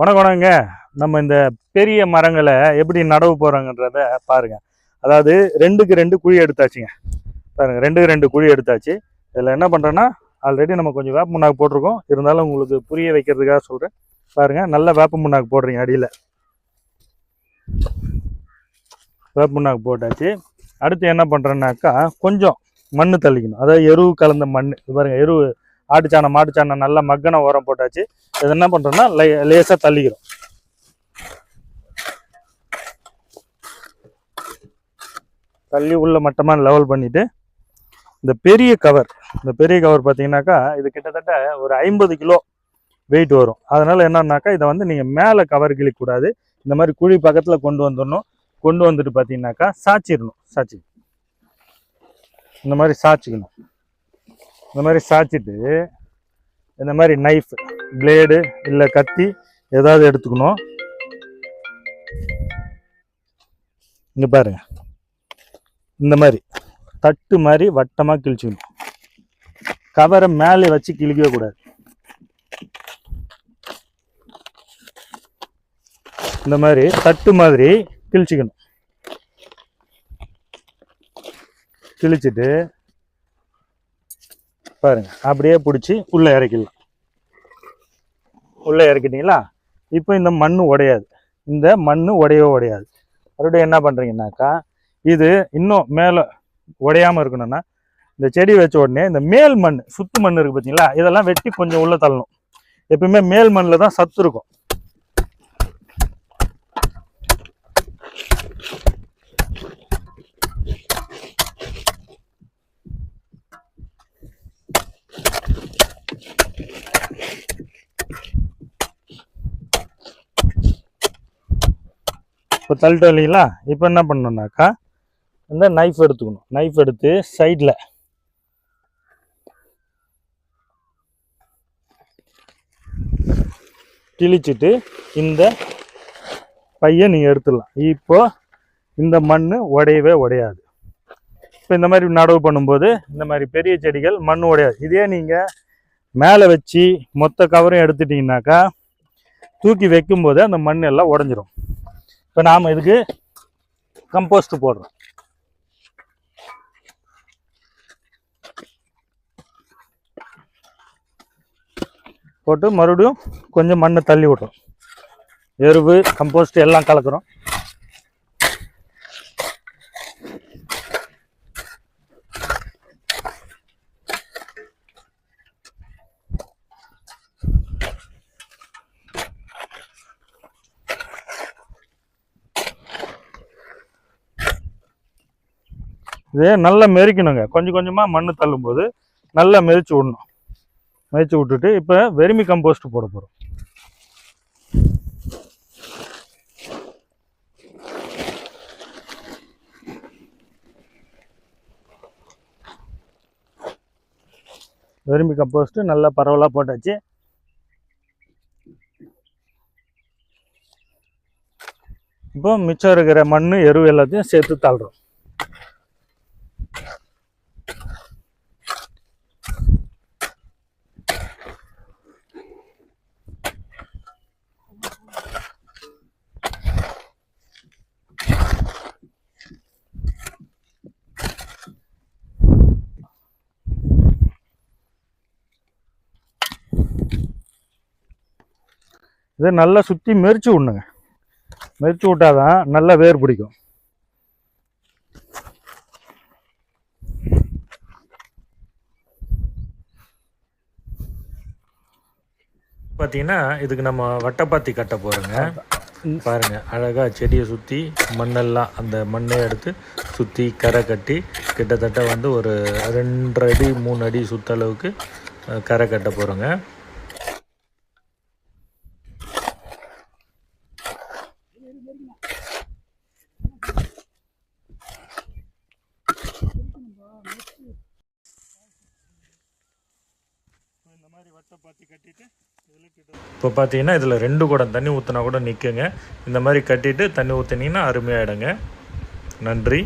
வணக்கம் வணக்கங்க. நம்ம இந்த பெரிய மரங்களை எப்படி நடவு போகிறோங்கன்றத பாருங்கள் அதாவது ரெண்டுக்கு ரெண்டு குழி எடுத்தாச்சுங்க. பாருங்கள் ரெண்டுக்கு ரெண்டு குழி எடுத்தாச்சு. இதில் என்ன பண்ணுறேன்னா ஆல்ரெடி நம்ம கொஞ்சம் வேப்ப முன்னாக்கு போட்டிருக்கோம். இருந்தாலும் உங்களுக்கு புரிய வைக்கிறதுக்காக சொல்கிறேன் பாருங்கள் நல்ல வேப்ப முன்னாக்கு போடுறீங்க அடியில். வேப்ப முன்னாக்கு போட்டாச்சு. அடுத்து என்ன பண்ணுறேன்னாக்கா கொஞ்சம் மண் தள்ளிக்கணும். அதாவது எருவு கலந்த மண் பாருங்கள் எருவு ஆட்டுச்சாணம் மாட்டுச்சாணம் நல்லா மக்கன உரம் போட்டாச்சு. இது என்ன பண்ணுறோன்னா லே லேசாக தள்ளிக்கிறோம். தள்ளி உள்ள மட்டமாக லெவல் பண்ணிவிட்டு இந்த பெரிய கவர் இந்த பெரிய கவர் பார்த்தீங்கன்னாக்கா இது கிட்டத்தட்ட ஒரு ஐம்பது கிலோ வெயிட் வரும். அதனால என்னன்னாக்கா இதை வந்து நீங்கள் மேலே கவர் கிழிக்கூடாது இந்த மாதிரி குழி பக்கத்தில் கொண்டு வந்துடணும். கொண்டு வந்துட்டு பார்த்தீங்கன்னாக்கா சாய்ச்சிடணும் சாய்ச்சி இந்த மாதிரி சாய்ச்சிக்கணும் இந்த மாதிரி சாய்ச்சிட்டு இந்த மாதிரி நைஃப் பிளேடு இல்லை கத்தி ஏதாவது எடுத்துக்கணும். இங்கே பாருங்க இந்த மாதிரி தட்டு மாதிரி வட்டமாக கிழிச்சுக்கணும். கவரை மேலே வச்சு கிழிக்கவே கூடாது. இந்த மாதிரி தட்டு மாதிரி கிழிச்சிக்கணும். கிழிச்சிட்டு பாருங்க. அப்படியே பிடிச்சி உள்ளே இறக்கிடலாம். உள்ளே இறக்கிட்டீங்களா? இப்போ இந்த மண் உடையாது. இந்த மண் உடையவே உடையாது. மறுபடியும் என்ன பண்ணுறீங்கன்னாக்கா இது இன்னும் மேலே உடையாமல் இருக்கணும்னா இந்த செடி வச்ச உடனே இந்த மேல் மண் சுத்து மண் இருக்குது பார்த்தீங்களா? இதெல்லாம் வெட்டி கொஞ்சம் உள்ளே தள்ளணும். எப்பயுமே மேல் மண்ணில் தான் சத்து இருக்கும். இப்போ தள்ளிட்டு இல்லைங்களா? இப்போ என்ன பண்ணணும்னாக்கா இந்த நைஃப் எடுத்துக்கணும். நைஃப் எடுத்து சைடில் கிழிச்சிட்டு இந்த பையை நீங்கள் எடுத்துடலாம். இப்போ இந்த மண் உடையவே உடையாது. இப்போ இந்த மாதிரி நடவு பண்ணும்போது இந்த மாதிரி பெரிய செடிகள் மண் உடையாது. இதே நீங்கள் மேலே வச்சு மொத்த கவரையும் எடுத்துட்டிங்கனாக்கா தூக்கி வைக்கும்போது அந்த மண் எல்லாம் உடஞ்சிரும். இப்போ நாம் இதுக்கு கம்போஸ்ட் போடுறோம். போட்டு மறுபடியும் கொஞ்சம் மண்ணை தள்ளி விட்றோம். எருவு கம்போஸ்ட் எல்லாம் கலக்குறோம். இதே நல்லா மெரிக்கணுங்க. கொஞ்சம் கொஞ்சமாக மண் தள்ளும்போது நல்லா மெரிச்சு விடணும். மெரிச்சு விட்டுட்டு இப்போ வெறுமி கம்போஸ்ட் போட போகிறோம் வெறுமி கம்போஸ்ட்டு நல்லா பரவலாக போட்டாச்சு. இப்போ மிச்சம் இருக்கிற மண் எருவு எல்லாத்தையும் சேர்த்து தள்ளுறோம். இதை நல்லா சுற்றி மெரிச்சு விடணுங்க. மெரிச்சு விட்டாதான் நல்லா வேர் பிடிக்கும். பார்த்தீங்கன்னா இதுக்கு நம்ம வட்டப்பாத்தி கட்ட போகிறோங்க பாருங்க அழகாக செடியை சுற்றி மண்ணெல்லாம் அந்த மண்ணை எடுத்து சுற்றி கரை கட்டி கிட்டத்தட்ட வந்து ஒரு ரெண்டரை அடி மூணு அடி சுற்றளவுக்கு கரை கட்ட போகிறோங்க இந்த மாதிரி வட்டை பாத்தி கட்டிட்டு இப்போ பார்த்தீங்கன்னா இதில் ரெண்டு குடம் தண்ணி ஊற்றினா கூட நிற்குங்க இந்த மாதிரி கட்டிட்டு தண்ணி ஊற்றினீங்கன்னா அருமையாகிடுங்க நன்றி.